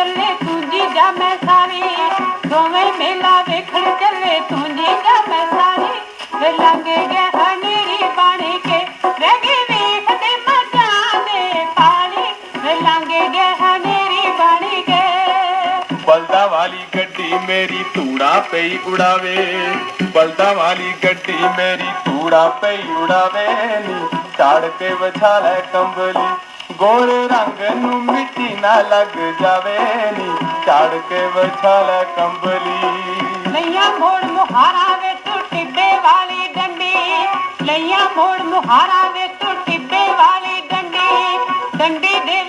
ਚੱਲੇ ਤੂੰ ਜੀ ਜਾ ਮੈਂ ਸਾਰੀ। ਦੋਵੇਂ ਮੇਲਾ ਵੇਖਣ ਚੱਲੇ ਤੂੰ ਜੀ ਜਾ ਮੈਂ ਸਾਰੀ। ਵੇ ਲੰਗੇ ਗਏ ਹਨੇਰੀ ਬਣ ਕੇ, ਰਹਿ ਗਈ ਵੇਖ ਤੇ ਮਜਾਂ ਪਾਣੀ। ਵੇ ਲੰਗੇ ਗਏ ਹਨੇਰੀ ਬਣ ਕੇ। ਬਲਦਾ ਵਾਲੀ ਗੱਡੀ ਮੇਰੀ ਧੂੜਾ ਪਈ ਉਡਾਵੇ। ਬਲਦਾ ਵਾਲੀ ਗੱਡੀ ਮੇਰੀ ਧੂੜਾ ਪਈ ਉਡਾਵੇ। ਨੀ ਤਾੜ ਕੇ ਵਛਾ ਕੰਬਲੀ। ਗੋਰੇ ਰੰਗ ਨੂੰ ਮਿੱਟੀ ਨਾ ਲੱਗ ਜਾਵੇ ਨੀ। ਝਾੜ ਕੇ ਵਿਛਾ ਲੈ ਕੰਬਲੀ। ਲਈਆਂ ਮੋੜ ਮੁਹਾਰਾ ਵੇ ਤੂੰ ਟਿੱਬੇ ਵਾਲੀ ਡੰਡੀ। ਲਈਆਂ ਮੋੜ ਮੁਹਾਰਾ ਵੇ ਤੂੰ ਟਿੱਬੇ ਵਾਲੀ ਡੰਡੀ। ਡੰਡੀ ਦੇ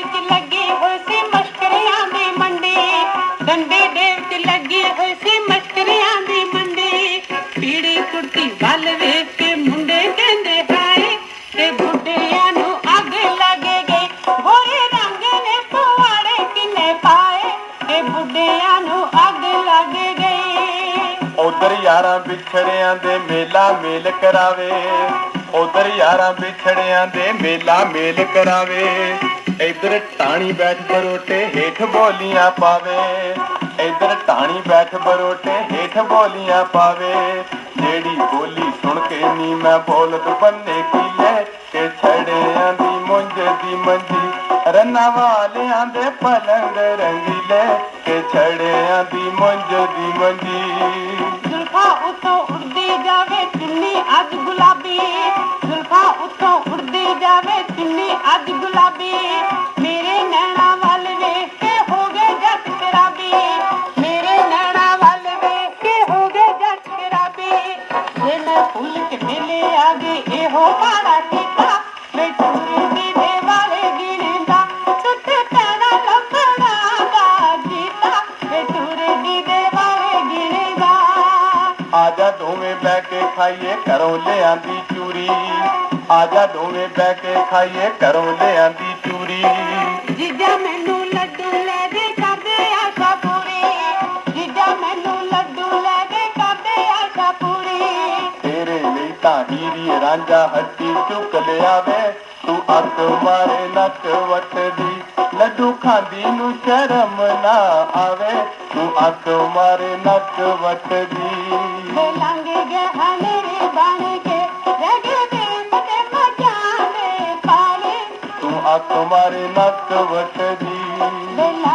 ਬੁੱਢਿਆਂ ਨੂੰ ਅੱਗ ਲੱਗ ਗਈ। ਉਧਰ ਯਾਰਾਂ ਵਿਛੜਿਆਂ ਦੇ ਮੇਲਾ ਮੇਲ ਕਰਾਵੇ। ਉਧਰ ਯਾਰਾਂ ਵਿਛੜਿਆਂ ਦੇ ਮੇਲਾ ਮੇਲ ਕਰਾਵੇ। ਇਧਰ ਟਾਣੀ ਬੈਠ ਬਰੋਟੇ ਹੇਠ ਬੋਲੀਆਂ ਪਾਵੇ। ਇਧਰ ਟਾਣੀ ਬੈਠ ਬਰੋਟੇ ਹੇਠ ਬੋਲੀਆਂ ਪਾਵੇ। ਜਿਹੜੀ ਬੋਲੀ ਸੁਣ ਕੇ ਨੀ ਮੈਂ ਬੋਲਤ ਬੰਨੇ ਕੀ ਲੈ ਕੇ ਛੜਿਆਂ ਦੀ ਮੁੰਜ ਦੀ ਮੰਜੀ ਰੰਨਾ ਵਾਲਿਆਂ ਦੇ ਪਲੰਗ ਰੰਗੀਲੇ ਕੇ ਛੜਿਆਂ ਦੀ ਮੁੰਜ ਦੀ ਮੰਜੀ। ਜ਼ੁਲਫਾਂ ਉੱਤੋਂ ਉੜਦੀ ਜਾਵੇ ਚੁੰਨੀ ਅੱਜ ਗੁਲਾਬੀ। ਜ਼ੁਲਫਾਂ ਉੱਤੋਂ ਉੜਦੀ ਜਾਵੇ ਚੁੰਨੀ ਅੱਜ ਗੁਲਾਬੀ। ਮੇਰੇ ਨੈਣਾ ਵੱਲ ਵੇਖ ਕੇ ਹੋ ਗਏ ਜੱਟ ਸ਼ਰਾਬੀ। ਮੇਰੇ ਨੈਣਾ ਵੱਲ ਵੇਖ ਕੇ ਹੋ ਗਏ ਜੱਟ ਸ਼ਰਾਬੀ। ਜੇ ਫੁੱਲ ਕੇ ਮੇਲੇ ਆ ਇਹੋ ਮਾੜਾ ਕੀਤਾ ਆਜਾ ਦੋਵੇਂ ਬਹਿ ਕੇ ਖਾਈਏ ਘਰੋਂ ਲਿਆਂਦੀ ਚੂਰੀ। ਆਜਾ ਦੋਵੇਂ ਬਹਿ ਕੇ ਖਾਈਏ ਘਰੋਂ ਲਿਆਂਦੀ ਚੂਰੀ। ਜੀਜਾ ਮੈਨੂੰ ਲੱਡੂ ਲੈ ਦੇ ਕਰਦੇ ਆਸ਼ਾ ਪੂਰੀ। ਜੀਜਾ ਮੈਨੂੰ ਲੱਡੂ ਲੈ ਦੇ ਕਰਦੇ ਆਸ਼ਾ ਪੂਰੀ। ਤੇਰੇ ਲਈ ਤਾਂ ਹੀਰੀ ਰਾਂਝਾ ਹੱਟੀ ਚੁੱਕ ਲਿਆਵੇ। ਤੂੰ ਅੱਖ ਮਾਰੇ ਨੱਕ ਵੱਟਦੀ। ਲੱਡੂ ਖਾਂਦੀ ਨੂੰ ਸ਼ਰਮ ਨਾ ਆਵੇ। ਤੂੰ ਅੱਖ ਮਾਰੇ ਨੱਕ ਵੱਟਦੀ। ਵੇ ਲੰਘ ਗਿਆ ਹਨੇਰੇ ਬਣ ਕੇ। ਰਹਿ ਗਏ ਦੇਖ ਤੇ ਮਜਾਨੇ ਪਾਲੇ। ਤੂੰ ਅੱਖ ਮਾਰੇ ਨੱਕ ਵੱਟਦੀ।